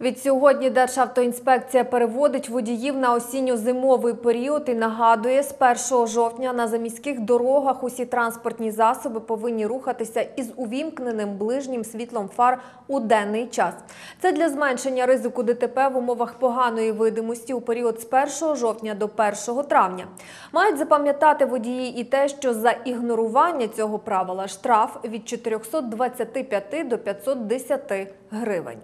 Відсьогодні Державтоінспекція переводить водіїв на осінньо-зимовий період і нагадує, з 1 жовтня на заміських дорогах усі транспортні засоби повинні рухатися із увімкненим ближнім світлом фар у денний час. Це для зменшення ризику ДТП в умовах поганої видимості у період з 1 жовтня до 1 травня. Мають запам'ятати водії і те, що за ігнорування цього правила штраф від 425 до 510 гривень.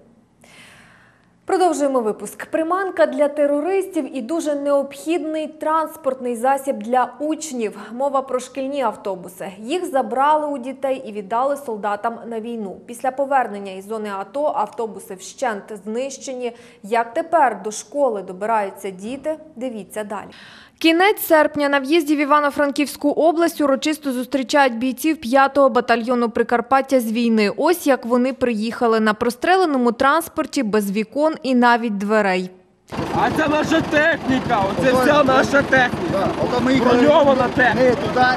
Продовжуємо випуск. Приманка для терористів і дуже необхідний транспортний засіб для учнів. Мова про шкільні автобуси. Їх забрали у дітей і віддали солдатам на війну. Після повернення із зони АТО автобуси вщент знищені. Як тепер до школи добираються діти? Дивіться далі. Кінець серпня на в'їзді в Івано-Франківську область урочисто зустрічають бійців 5-го батальйону Прикарпаття з війни. Ось як вони приїхали на простреленому транспорті без вікон і навіть дверей. А це наша техніка, оце вся наша техніка. Броньована техніка.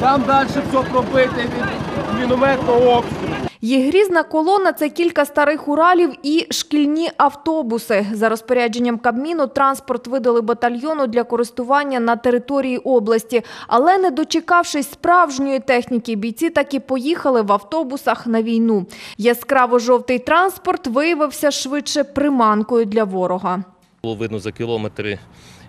Там далі все пробите від мінометного обстрілу. Їх грізна колона – це кілька старих Уралів і шкільні автобуси. За розпорядженням Кабміну транспорт видали батальйону для користування на території області. Але не дочекавшись справжньої техніки, бійці так і поїхали в автобусах на війну. Яскраво-жовтий транспорт виявився швидше приманкою для ворога. Було видно за кілометри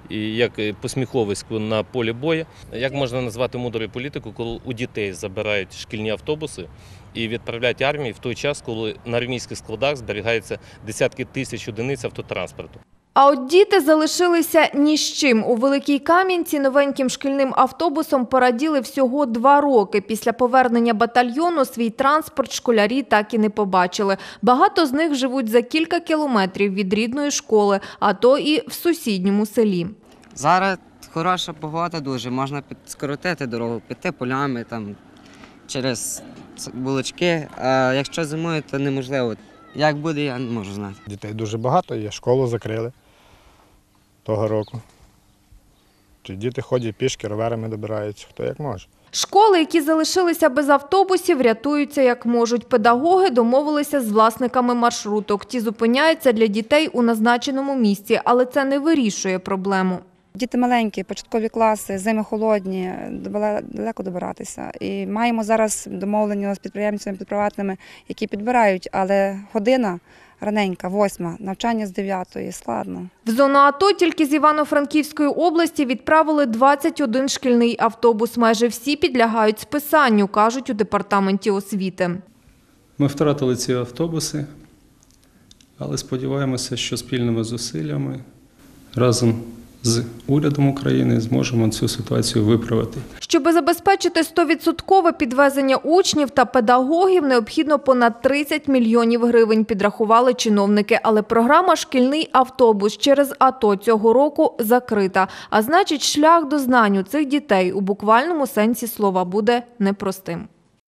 і як посміховисько на полі бою. Як можна назвати мудрою політику, коли у дітей забирають шкільні автобуси і відправляють армії в той час, коли на армійських складах зберігаються десятки тисяч одиниць автотранспорту. А от діти залишилися ні з чим. У Великій Кам'янці новеньким шкільним автобусом пораділи всього два роки. Після повернення батальйону свій транспорт школярі так і не побачили. Багато з них живуть за кілька кілометрів від рідної школи, а то і в сусідньому селі. Зараз хороша погода дуже, можна під- скоротити дорогу, піти полями там через вулички. А якщо зимою, то неможливо. Як буде, я не можу знати. Дітей дуже багато є, школу закрили того року. Чи діти ходять пішки, роверами добираються, хто як може. Школи, які залишилися без автобусів, рятуються як можуть. Педагоги домовилися з власниками маршруток. Ті зупиняються для дітей у назначеному місці, але це не вирішує проблему. Діти маленькі, початкові класи, зими холодні, дале- далеко добиратися. І маємо зараз домовлення з підприємцями приватними, які підбирають, але година раненька, восьма, навчання з дев'ятої, складно. В зону АТО тільки з Івано-Франківської області відправили 21 шкільний автобус. Майже всі підлягають списанню, кажуть у департаменті освіти. Ми втратили ці автобуси, але сподіваємося, що спільними зусиллями разом з урядом України зможемо цю ситуацію виправити. Щоби забезпечити 100% підвезення учнів та педагогів, необхідно понад 30 мільйонів гривень, підрахували чиновники. Але програма «Шкільний автобус» через АТО цього року закрита. А значить, шлях до знань у цих дітей у буквальному сенсі слова буде непростим.